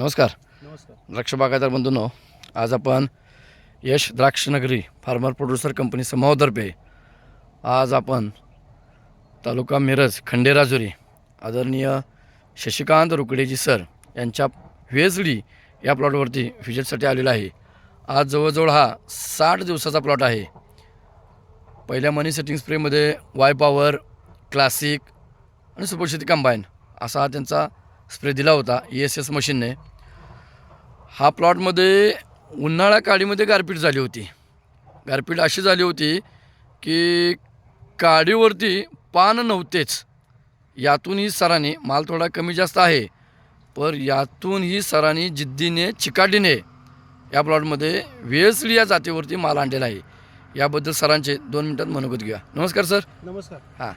नमस्कार. नमस्कार. द्राक्ष बागायतदार बंधूंनो आज आपण यश द्राक्ष नगरी फार्मर प्रोड्युसर कंपनी समूहातर्फे आज आपण तालुका मिरज खंडेराजुरी आदरणीय शशिकांत रुकडेजी सर यांच्या व्हेजडी या प्लॉटवरती व्हिजिटसाठी आलेला आहे. आज जवळजवळ हा साठ दिवसाचा प्लॉट आहे. पहिल्या मनी सेटिंग स्प्रेमध्ये वाय पॉवर क्लासिक आणि सुपरशक्ती कंबाईन असा हा त्यांचा स्प्रे दिला होता ई एस एस मशीनने. हा प्लॉटमध्ये उन्हाळा काळीमध्ये गारपीट झाली होती. गारपीट अशी झाली होती की काडीवरती पान नव्हतेच. यातूनही सरांनी माल थोडा कमी जास्त आहे पर यातूनही सरांनी जिद्दीने चिकाटीने या प्लॉटमध्ये वेसली या जातीवरती माल आणलेला आहे. याबद्दल सरांचे दोन मिनटात मनोगत घेऊया. नमस्कार सर. नमस्कार. हां.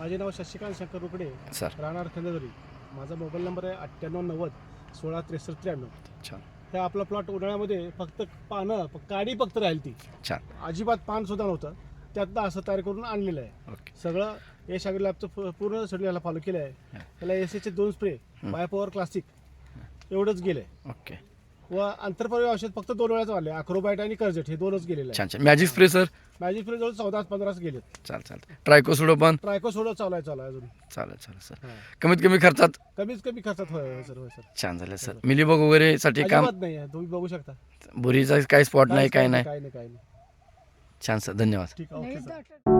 माझे नाव शशिकांत शंकर रुकडे. सर. राहणार खंदेदरी माझा मोबाईल नंबर आहे अठ्ठ्याण्णव नव्वद सोळा त्रेसष्ट त्र्याण्णव. छान. हे आपला प्लॉट उन्हाळ्यामध्ये फक्त पानं प- काडी फक्त राहील ती. छान. अजिबात पान सुद्धा नव्हतं. त्यातनं असं तयार करून आणलेलं आहे. ओके. सगळं यश अग्री लॅबचं प- पूर्ण शेड्यूल याला फॉलो केलं आहे त्याला एस एचे दोन स्प्रे बाय पॉवर क्लासिक एवढंच गेलंय. ओके. व आंतरपर्याय औषध फक्त दोन वेळाच वाढले. अक्रोबाईट आणि कर्जेट हे दोनच गेलेले आहे छान छान. Magic spray sir? Magic spray जवळ चौदा पंधराच गेलेत. चाल चाल. ट्रायकोसुडो पण? ट्रायको सोडं चालू आहे चालू आहे अजून. चालेल चालेल सर. हां. कमीत कमी खर्चात? कमीत कमी खर्चात होय होय सर होय सर. छान झालं सर. मिलीबग वगैरे साठी काम? अजिबात नाही आहे. तुम्ही बघू शकता. बुरीचा काही स्पॉट नाही काय नाही काय नाही छान सर. धन्यवाद. ठीक आहे ओके सर.